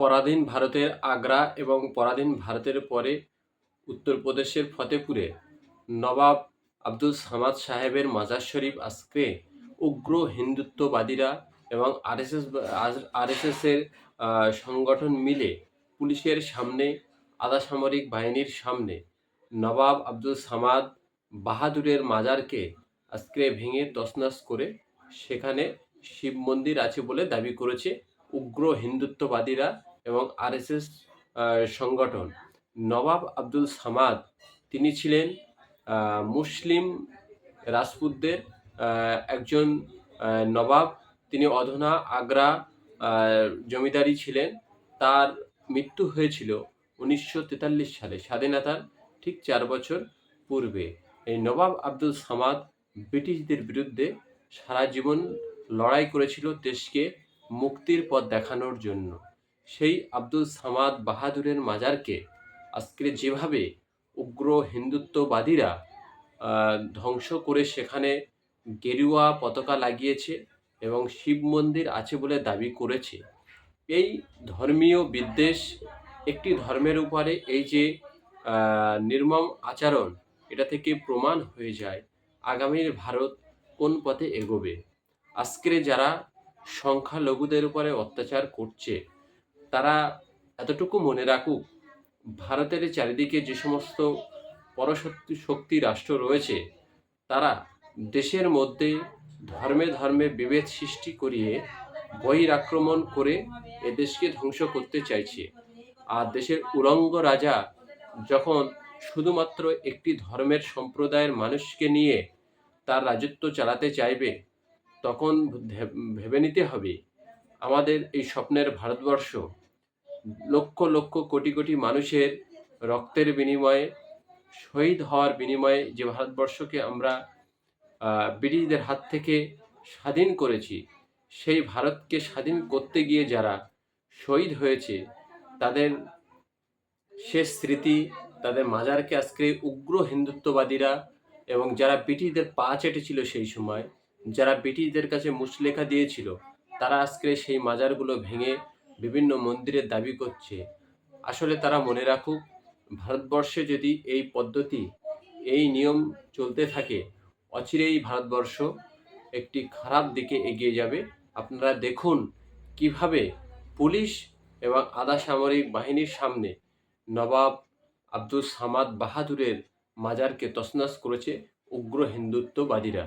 পরাধীন ভারতের আগ্রা এবং পরাধীন ভারতের পরে উত্তরপ্রদেশের ফতেপুরে নবাব আব্দুল সামাদ সাহেবের মাজার শরীফ আজকে উগ্র হিন্দুত্ববাদীরা এবং আরএসএস আরএসএসের সংগঠন মিলে পুলিশের সামনে, আধা সামরিক বাহিনীর সামনে নবাব আব্দুল সামাদ বাহাদুরের মাজারকে আজকে ভেঙে তছনছ করে সেখানে শিব মন্দির আছে বলে দাবি করেছে উগ্র হিন্দুত্ববাদীরা। এবং আরএসএস সংগঠন। নবাব আব্দুল সামাদ, তিনি ছিলেন মুসলিম রাজপুতদের একজন নবাব। তিনি অধনা আগ্রা জমিদারি ছিলেন। তার মৃত্যু হয়েছিল উনিশশো তেতাল্লিশ সালে, স্বাধীনতার ঠিক চার বছর পূর্বে। এই নবাব আব্দুল সামাদ ব্রিটিশদের বিরুদ্ধে সারা জীবন লড়াই করেছিল দেশকে মুক্তির পথ দেখানোর জন্য। সেই আব্দুল সামাদ বাহাদুরের মাজারকে আজকে যেভাবে উগ্র হিন্দুত্ববাদীরা ধ্বংস করে সেখানে গেরুয়া পতাকা লাগিয়েছে এবং শিব মন্দির আছে বলে দাবি করেছে। এই ধর্মীয় বিদ্বেষ একটি ধর্মের উপরে এই যে নির্মম আচরণ, এটা থেকে প্রমাণ হয়ে যায় আগামীর ভারত কোন পথে এগোবে। আজকের যারা সংখ্যালঘুদের উপরে অত্যাচার করছে তারা এতটুকু মনে রাখুক, ভারতের চারিদিকে যে সমস্ত পরশক্তি শক্তি রাষ্ট্র রয়েছে, তারা দেশের মধ্যে ধর্মে ধর্মে বিভেদ সৃষ্টি করিয়ে বহির আক্রমণ করে এ দেশকে ধ্বংস করতে চাইছে। আর দেশের উলঙ্গ রাজা যখন শুধুমাত্র একটি ধর্মের সম্প্রদায়ের মানুষকে নিয়ে তার রাজত্ব চালাতে চাইবে, তখন ভেবে নিতে হবে, আমাদের এই স্বপ্নের ভারতবর্ষ লক্ষ লক্ষ, কোটি কোটি মানুষের রক্তের বিনিময়ে, শহীদ হওয়ার বিনিময়ে যে ভারতবর্ষকে আমরা ব্রিটিশদের হাত থেকে স্বাধীন করেছি, সেই ভারতকে স্বাধীন করতে গিয়ে যারা শহীদ হয়েছে, তাদের শেষ স্মৃতি, তাদের মাজারকে আজকে উগ্র হিন্দুত্ববাদীরা এবং যারা ব্রিটিশদের পা চেটেছিল সেই সময়, যারা ব্রিটিশদের কাছে মুসলেখা দিয়েছিল, তারা আজকে সেই মাজারগুলো ভেঙে বিভিন্ন মন্দিরের দাবি করছে। আসলে তারা মনে রাখুক, ভারতবর্ষে যদি এই পদ্ধতি, এই নিয়ম চলতে থাকে, অচিরেই ভারতবর্ষ একটি খারাপ দিকে এগিয়ে যাবে। আপনারা দেখুন কীভাবে পুলিশ এবং আধা সামরিক বাহিনীর সামনে নবাব আব্দুল সামাদ বাহাদুরের মাজারকে তছনছ করেছে উগ্র হিন্দুত্ববাদীরা।